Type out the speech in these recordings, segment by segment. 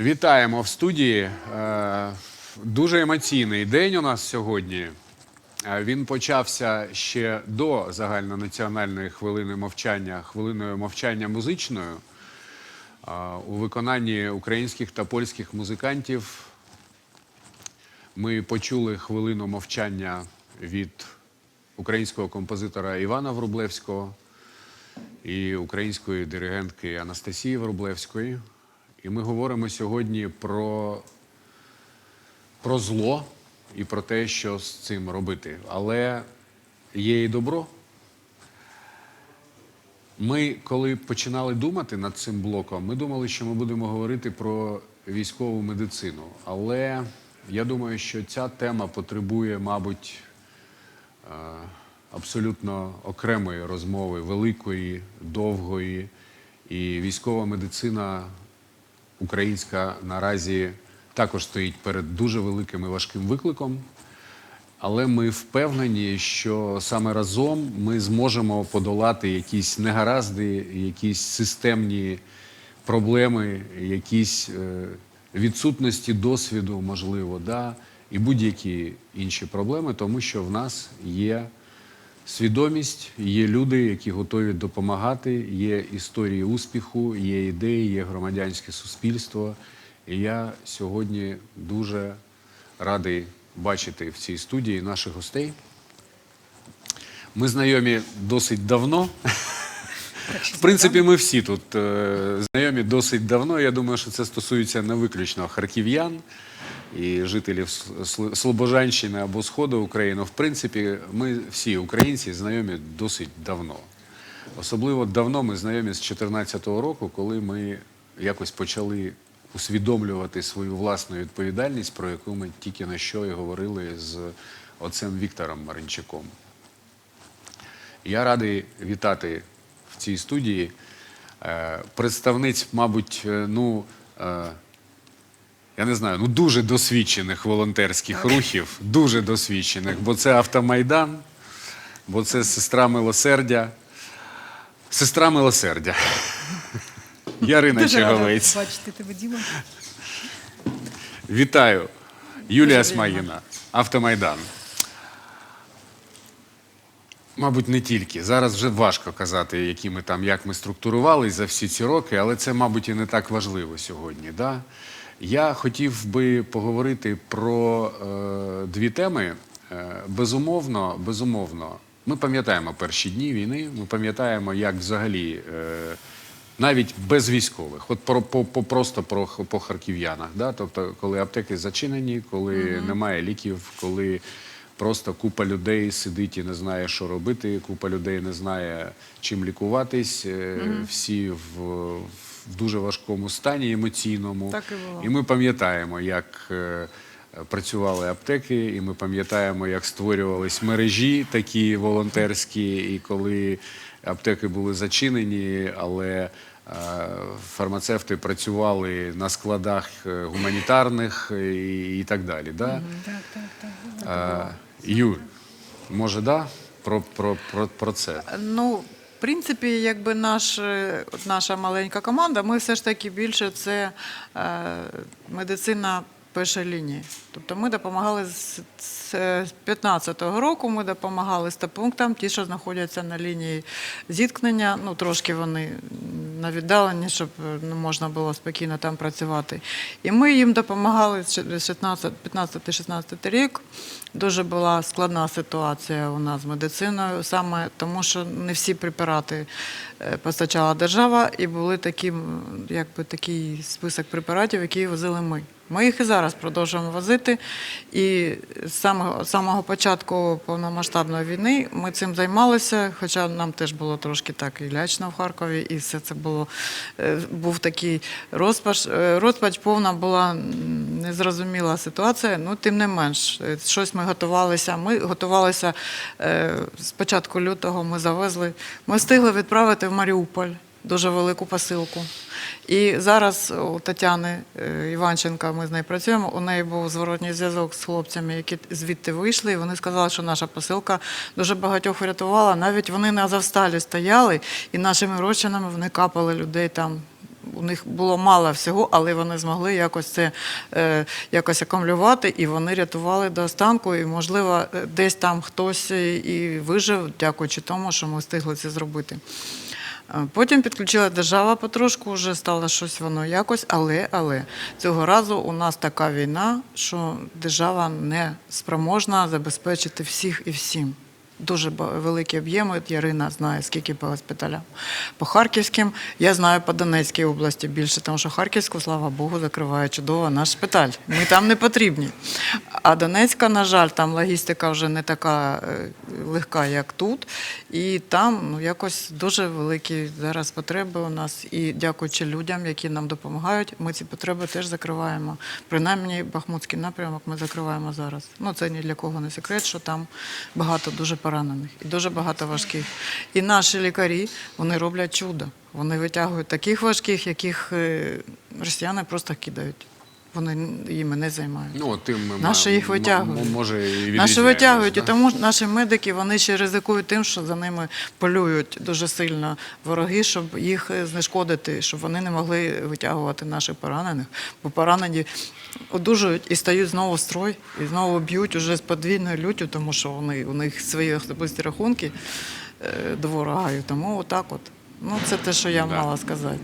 Вітаємо в студії. Е, Дуже емоційний день у нас сьогодні. Е, Він почався ще до загальнонаціональної хвилини мовчання, хвилиною мовчання музичною е, у виконанні українських та польських музикантів. Ми почули хвилину мовчання від українського композитора Івана Врублевського і української диригентки Анастасії Врублевської. І ми говоримо сьогодні про, про зло і про те, що з цим робити. Але є і добро. Ми, коли починали думати над цим блоком, ми думали, що ми будемо говорити про військову медицину. Але я думаю, що ця тема потребує, мабуть, е, абсолютно окремої розмови, великої, довгої. І військова медицина українська наразі також стоїть перед дуже великим і важким викликом. Але ми впевнені, що саме разом ми зможемо подолати якісь негаразди, якісь системні проблеми, якісь е, відсутності досвіду, можливо, да, і будь-які інші проблеми, тому що в нас є свідомість, є люди, які готові допомагати, є історії успіху, є ідеї, є громадянське суспільство. І я сьогодні дуже радий бачити в цій студії наших гостей. Ми знайомі досить давно. В принципі, ми всі тут е, знайомі досить давно. Я думаю, що це стосується не виключно харків'ян і жителів Слобожанщини або Сходу України. В принципі, ми всі українці знайомі досить давно. Особливо давно ми знайомі з 2014 року, коли ми якось почали усвідомлювати свою власну відповідальність, про яку ми тільки на що і говорили з отцем Віктором Маринчаком. Я радий вітати в цій студії е, представниць, мабуть, е, ну. Я не знаю, ну дуже досвідчених волонтерських рухів, дуже досвідчених, бо це автомайдан, бо це сестра милосердя. Сестра милосердя. Ярина Дуже рада Чаговець. бачити тебе, Діма. Вітаю. Юлія Дуже Смаїна, Автомайдан. Мабуть, не тільки. Зараз вже важко казати, які ми там, як ми структурувалися за всі ці роки, але це, мабуть, і не так важливо сьогодні. Да? Я хотів би поговорити про е, дві теми. Е, безумовно, безумовно, ми пам'ятаємо перші дні війни, ми пам'ятаємо, як взагалі. Е, навіть без військових, от про, по, по, просто про, по харків'янах. Да? Тобто, коли аптеки зачинені, коли немає ліків, коли просто купа людей сидить і не знає, що робити, купа людей не знає, чим лікуватись, е, всі в, в дуже важкому стані емоційному. Так і було. І ми пам'ятаємо, як е, працювали аптеки, і ми пам'ятаємо, як створювались мережі такі волонтерські, і коли аптеки були зачинені, але е, фармацевти працювали на складах е, гуманітарних і, і так далі. Да? Так, так, так. Е, Юль, може, да? Про, про, про, про це. Ну, в принципі, якби наш, е, наша маленька команда, ми все ж таки більше це е, медицина першої лінії. Тобто ми допомагали з, з 15-го року, ми допомагали стапунктам, ті, що знаходяться на лінії зіткнення. Ну, трошки вони на віддаленні, щоб ну, можна було спокійно там працювати. І ми їм допомагали з 15-16 рік. Дуже була складна ситуація у нас з медициною, саме тому, що не всі препарати е, постачала держава, і були такі, якби такий список препаратів, які возили ми. Ми їх і зараз продовжуємо возити. І з самого, самого початку повномасштабної війни ми цим займалися, хоча нам теж було трошки так і лячно в Харкові, і все це було е, був такий розпач. е, Розпач повна була незрозуміла ситуація. Ну, тим не менш, е, щось ми готувалися. Ми готувалися з початку лютого. Ми завезли. Ми встигли відправити в Маріуполь дуже велику посилку. І зараз у Тетяни е, Іванченка ми з нею працюємо. У неї був зворотній зв'язок з хлопцями, які звідти вийшли. І вони сказали, що наша посилка дуже багатьох врятувала. Навіть вони на Азовсталі стояли, і нашими розчинами вони капали людей там у них було мало всього, але вони змогли якось це е, якось акумулювати, і вони рятували до останку. І, можливо, е, десь там хтось і вижив, дякуючи тому, що ми встигли це зробити. Потім підключила держава потрошку, вже стало щось воно якось, але, але цього разу у нас така війна, що держава не спроможна забезпечити всіх і всім. Дуже великі об'єми. От Ярина знає, скільки по госпіталям. По Харківським, я знаю по Донецькій області більше, тому що Харківську, слава Богу, закриває чудово наш шпиталь. Ми там не потрібні. А Донецька, на жаль, там логістика вже не така е, легка, як тут. І там ну, якось дуже великі зараз потреби у нас. І дякуючи людям, які нам допомагають, ми ці потреби теж закриваємо. Принаймні, Бахмутський напрямок ми закриваємо зараз. Ну, це ні для кого не секрет, що там багато дуже поранених і дуже багато важких. І наші лікарі вони роблять чудо. Вони витягують таких важких, яких е, росіяни просто кидають. Вони їми не займаються. Ну, тим ми Наші їх витягують. Може, і Наші витягують, і тому наші медики вони ще ризикують тим, що за ними полюють дуже сильно вороги, щоб їх знешкодити, щоб вони не могли витягувати наших поранених. Бо поранені одужують і стають знову в строй, і знову б'ють уже з подвійною люттю, тому що вони, у них свої особисті рахунки е, до ворога. І тому отак от. Ну, це те, що я Да. мала сказати.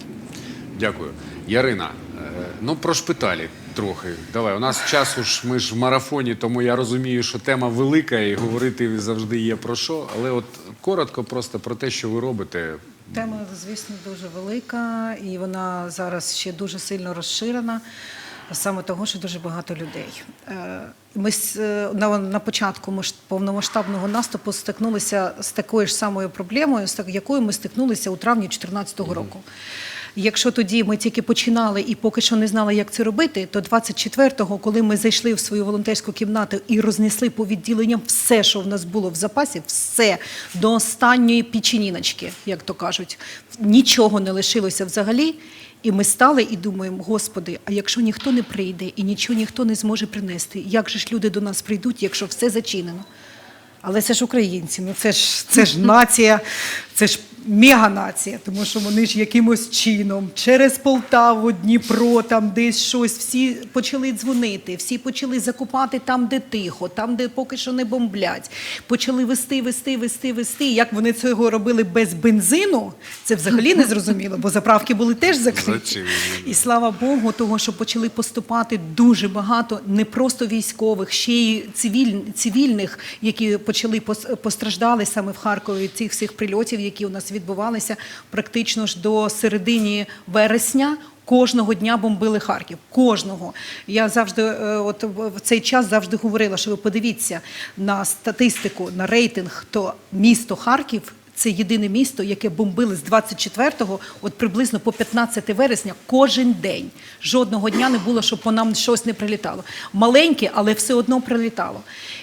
Дякую. Ярина, е, ну про шпиталі трохи. Давай, у нас часу ж ми ж в марафоні, тому я розумію, що тема велика і говорити завжди є про що. Але от коротко просто про те, що ви робите. Тема, звісно, дуже велика, і вона зараз ще дуже сильно розширена. Саме того, що дуже багато людей. Е, Ми е, на, на початку повномасштабного наступу стикнулися з такою ж самою проблемою, з якою ми стикнулися у травні 2014 року. Якщо тоді ми тільки починали і поки що не знали, як це робити, то 24-го, коли ми зайшли в свою волонтерську кімнату і рознесли по відділенням все, що в нас було в запасі, все до останньої печеніночки, як то кажуть, нічого не лишилося взагалі. І ми стали і думаємо, Господи, а якщо ніхто не прийде і нічого ніхто не зможе принести, як же ж люди до нас прийдуть, якщо все зачинено? Але це ж українці, ну це ж це ж нація, це ж меганація, тому що вони ж якимось чином через Полтаву, Дніпро, там десь щось, всі почали дзвонити, всі почали закупати там, де тихо, там, де поки що не бомблять. Почали вести, вести, вести, вести. Як вони цього робили без бензину, це взагалі не зрозуміло, бо заправки були теж закриті. І слава Богу, того, що почали поступати дуже багато не просто військових, ще й цивіль, цивільних, які почали постраждали саме в Харкові цих всіх прильотів, які у нас відбувалися практично ж до середини вересня. Кожного дня бомбили Харків. Кожного. Я завжди, е, от в в цей час завжди говорила, що ви подивіться на статистику, на рейтинг, то місто Харків це єдине місто, яке бомбили з 24-го, от приблизно по 15 вересня, кожен день. Жодного дня не було, щоб по нам щось не прилітало. Маленьке, але все одно прилітало.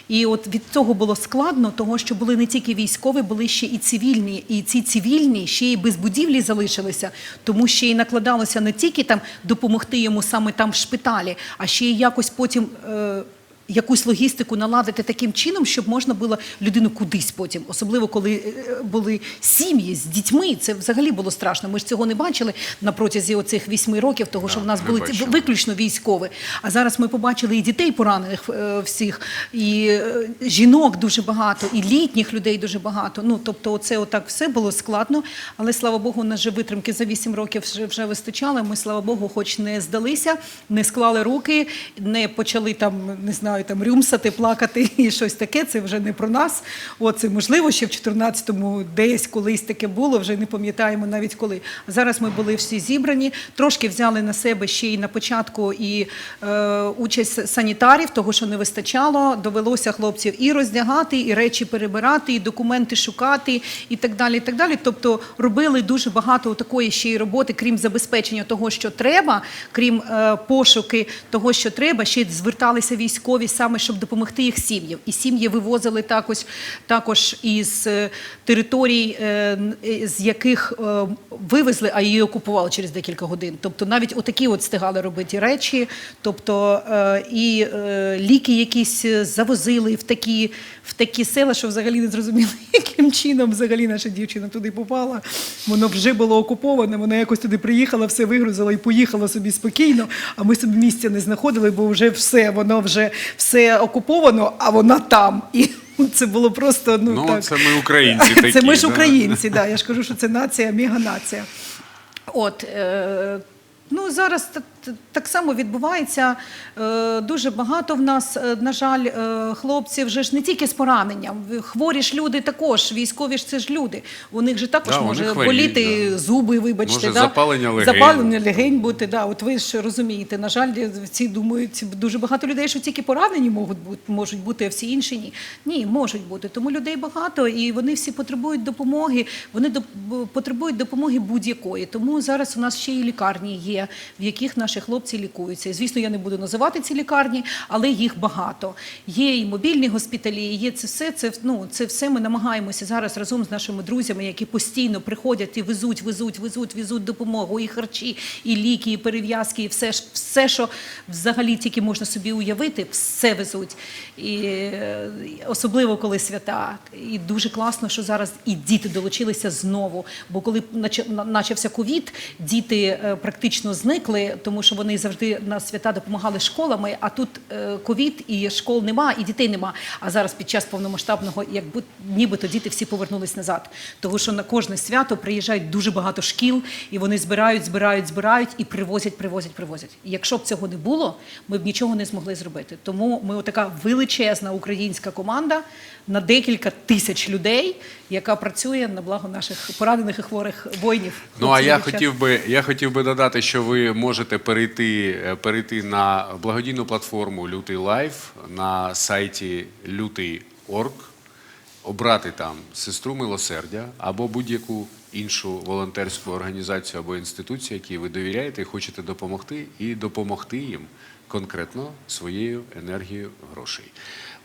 І от від цього було складно, того що були не тільки військові, були ще і цивільні. І ці цивільні ще й без будівлі залишилися, тому ще й накладалося не тільки там допомогти йому саме там в шпиталі, а ще й якось потім. Е- якусь логістику наладити таким чином, щоб можна було людину кудись потім, особливо коли е, були сім'ї з дітьми. Це взагалі було страшно. Ми ж цього не бачили на протязі оцих вісьми років, того що в нас були бачили. виключно військові. А зараз ми побачили і дітей поранених е, всіх, і е, жінок дуже багато, і літніх людей дуже багато. Ну тобто, оце отак все було складно. Але слава Богу, у нас же витримки за вісім років вже, вже вистачало. Ми, слава Богу, хоч не здалися, не склали руки, не почали там, не знаю, там рюмсати, плакати і щось таке. Це вже не про нас. От це можливо, ще в 14-му десь колись таке було, вже не пам'ятаємо навіть коли. Зараз ми були всі зібрані, трошки взяли на себе ще й на початку і е, участь санітарів, того що не вистачало. Довелося хлопців і роздягати, і речі перебирати, і документи шукати, і так далі. І так далі. Тобто робили дуже багато такої ще й роботи, крім забезпечення того, що треба, крім е, пошуки того, що треба, ще зверталися військові готові саме, щоб допомогти їх сім'ям. І сім'ї вивозили також, також із е, територій, е, е, з яких вивезли, а її окупували через декілька годин. Тобто навіть отакі от стигали робити речі, тобто і ліки якісь завозили в такі, в такі села, що взагалі не зрозуміло, яким чином взагалі наша дівчина туди попала. Воно вже було окуповане, вона якось туди приїхала, все вигрузила і поїхала собі спокійно. А ми собі місця не знаходили, бо вже все, воно вже все окуповано, а вона там. І це було просто ну, Ну, так. це ми українці такі. Це ми ж да. українці, да. Я ж кажу, що це нація, меганація. От, е, ну, зараз та- та- так само відбувається. Е, дуже багато в нас, е, на жаль, е, хлопців вже ж не тільки з пораненням. Хворі ж люди також, військові ж це ж люди. У них же також Да, може хворіють, боліти да. зуби, вибачте. Може, да? запалення легень. Запалення легень бути. Да. От ви ж розумієте, на жаль, всі думають, дуже багато людей, що тільки поранені можуть бути, можуть бути, а всі інші ні. Ні, можуть бути. Тому людей багато, і вони всі потребують допомоги. Вони потребують допомоги будь-якої. Тому зараз у нас ще і лікарні є, в яких наші хлопці лікуються. І, Звісно, я не буду називати ці лікарні, але їх багато. Є і мобільні госпіталі, є це все. Це ну це все ми намагаємося зараз разом з нашими друзями, які постійно приходять і везуть, везуть, везуть, везуть допомогу, і харчі, і ліки, і перев'язки, і все ж все, що взагалі тільки можна собі уявити, все везуть. І е, особливо коли свята. І дуже класно, що зараз і діти долучилися знову. Бо коли почався ковід, діти е, практично зникли, тому що вони завжди на свята допомагали школами. А тут е, ковід і школ нема, і дітей нема. А зараз під час повномасштабного, як нібито діти всі повернулись назад. Тому що на кожне свято приїжджають дуже багато шкіл, і вони збирають, збирають, збирають і привозять, привозять, привозять. І якщо б цього не було, ми б нічого не змогли зробити. Тому ми отака величезна українська команда на декілька тисяч людей, яка працює на благо наших поранених і хворих воїнів. Ну а я дівчат. хотів би, я хотів би додати, що ви можете перейти, е, перейти на благодійну платформу Лютий Лайф на сайті лютий.орг, обрати там сестру милосердя або будь-яку іншу волонтерську організацію або інституцію, якій ви довіряєте і хочете допомогти, і допомогти їм конкретно своєю енергією грошей.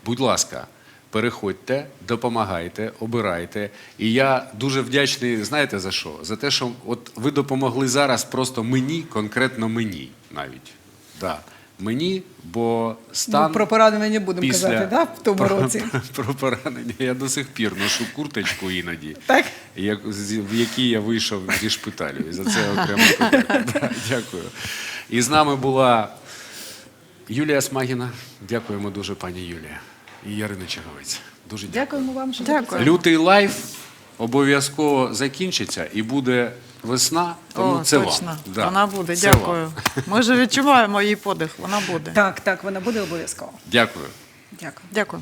Будь ласка. Переходьте, допомагайте, обирайте. І я дуже вдячний, знаєте за що? За те, що от ви допомогли зараз просто мені, конкретно мені навіть. Да. Мені, бо стан. Ну, про поранення не будемо після- казати, да, в тому про, році. Про, поранення. Я до сих пір ношу курточку іноді, Так? як, в якій я вийшов зі шпиталю. І за це окремо. Да, дякую. І з нами була Юлія Смагіна. Дякуємо дуже, пані Юлія. І Ярина Черговець. Дуже дякую. Дякуємо вам, що Дякую. Лютий лайф обов'язково закінчиться і буде весна. Тому О, це точно. вам. Да, Вона буде. це Дякую. вам. Ми вже відчуваємо її подих. Вона буде. Так, так, вона буде обов'язково. Дякую. Дякую. Дякую.